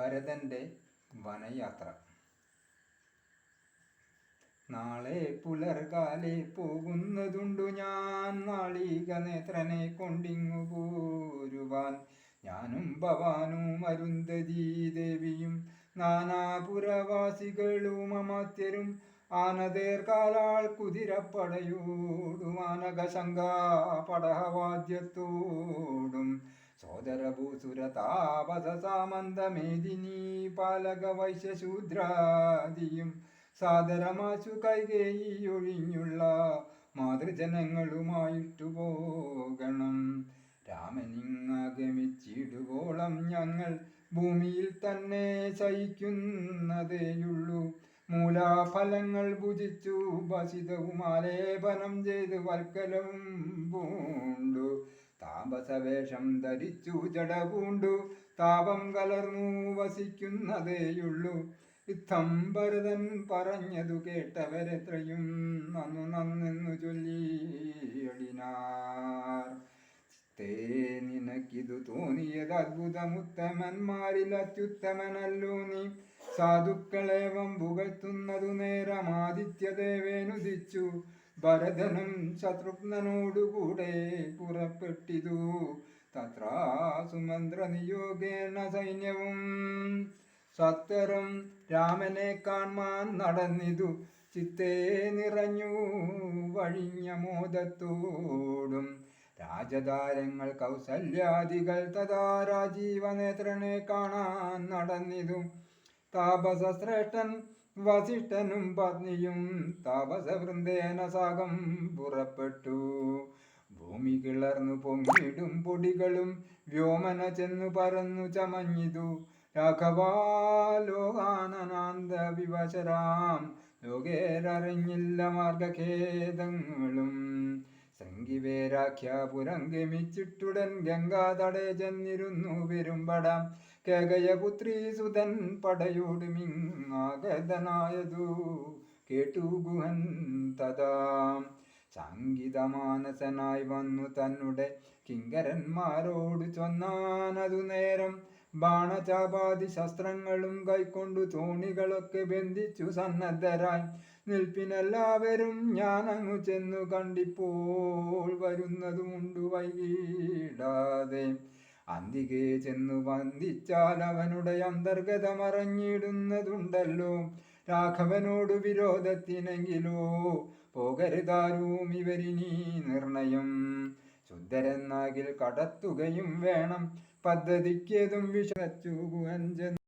ഭരതന്റെ വനയാത്ര. നാളെ പുലർകാലെ പോകുന്നതുണ്ടു ഞാൻ. നാളിക നേത്രനെ കൊണ്ടിങ്ങു പോരുവാൻ ഞാനും ഭവാനും അരുന്ധതി ദേവിയും നാനാപുരവാസികളും അമാത്യരും ആനതേർക്കാലാൾ കുതിരപ്പടയോടും ആനകശങ്കാ പടഹവാദ്യത്തോടും സോദരഭൂസുര പാലകവൈശ്യശൂദ്രാദിയും സാദരമാശു കൈകേയൊഴിഞ്ഞുള്ള മാതൃജനങ്ങളുമായിട്ടു പോകണം രാമനിങ്ങാഗമിച്ചിടുവോളം ഞങ്ങൾ ഭൂമിയിൽ തന്നെ ശയിക്കുന്നതേയുള്ളൂ. മൂലാഫലങ്ങൾ ഭുജിച്ചു ഭസിതവും ആലേപനം ചെയ്ത് വൽക്കലവും പൂണ്ടു. താപസവേഷം ധരിച്ചു ജടപൂണ്ടു. താപം കലർന്നു വസിക്കുന്നതേയുള്ളൂ. യുദ്ധം ഭരതൻ പറഞ്ഞതു കേട്ടവരെത്രയും നന്നു നന്നെന്നു ചൊല്ലിയടിനാർ തേ നിനക്കിതു തോന്നിയത് അത്ഭുതമുത്തമന്മാരിൽ അത്യുത്തമനല്ലോ നീ. സാധുക്കളേവം പുകഴ്ത്തുന്നതു നേരം ആദിത്യദേവേനുദിച്ചു ഭരതനും ശത്രുഘ്നനോടുകൂടെ പുറപ്പെട്ടിതു. തത്രാസുമന്ത്ര നിയോഗേണ സൈന്യവും. സത്വരം രാമനെ കാണാൻ നടന്നിതു. ചിത്തേ നിറഞ്ഞു വഴിഞ്ഞ മോദത്തോടും. രാജതാരങ്ങൾ കൗസല്യാദികൾ തഥാ രാജീവനേത്രനെ കാണാൻ നടന്നിതു. താപസശ്രേഷ്ഠൻ വസിഷ്ഠനും പത്നിയും താപസവൃന്ദേന സാഗം പുറപ്പെട്ടു. ഭൂമി കിളർന്നു പൊങ്ങിടും പൊടികളും വ്യോമന ചെന്നു പറന്നു ചമഞ്ഞിതു. രാഘവാലോകാനനാന്ത വിവശരാം ലോകേരറിഞ്ഞില്ല മാർഗഖേദങ്ങളും. ശൃംഗിവേരാഖ്യാപുരം ഗമിച്ചിട്ടുടൻ ഗംഗാതടേ ചെന്നിരുന്നു പെരുമ്പടാം. കേകയപുത്രി സുതൻ പടയോടുമിങ്ങാഗതനായതു കേട്ടു ഗുഹൻ തഥാ. സംഗീതമാനസനായി വന്നു തന്നുടെ കിങ്കരന്മാരോട് ചൊന്നാനതു നേരം. ബാണചാപാതി ശസ്ത്രങ്ങളും കൈക്കൊണ്ടു തോണികളൊക്കെ ബന്ധിച്ചു സന്നദ്ധരായി. നിൽപ്പിനെല്ലാവരും അങ്ങു ചെന്നു കണ്ടിപ്പോൾ വരുന്നതുമുണ്ടു വൈകിടാതെ. അന്തികെ ചെന്നു വന്ദിച്ചാൽ അവനുടെ അന്തർഗതമറിഞ്ഞിടുന്നതുണ്ടല്ലോ. രാഘവനോട് വിരോധത്തിനെങ്കിലോ പോകരുതാരും ഇവരിനി നിർണയം. ശുദ്ധരെന്നാകിൽ കടത്തുകയും വേണം. പദ്ധതിക്കേതും വിഷച്ചു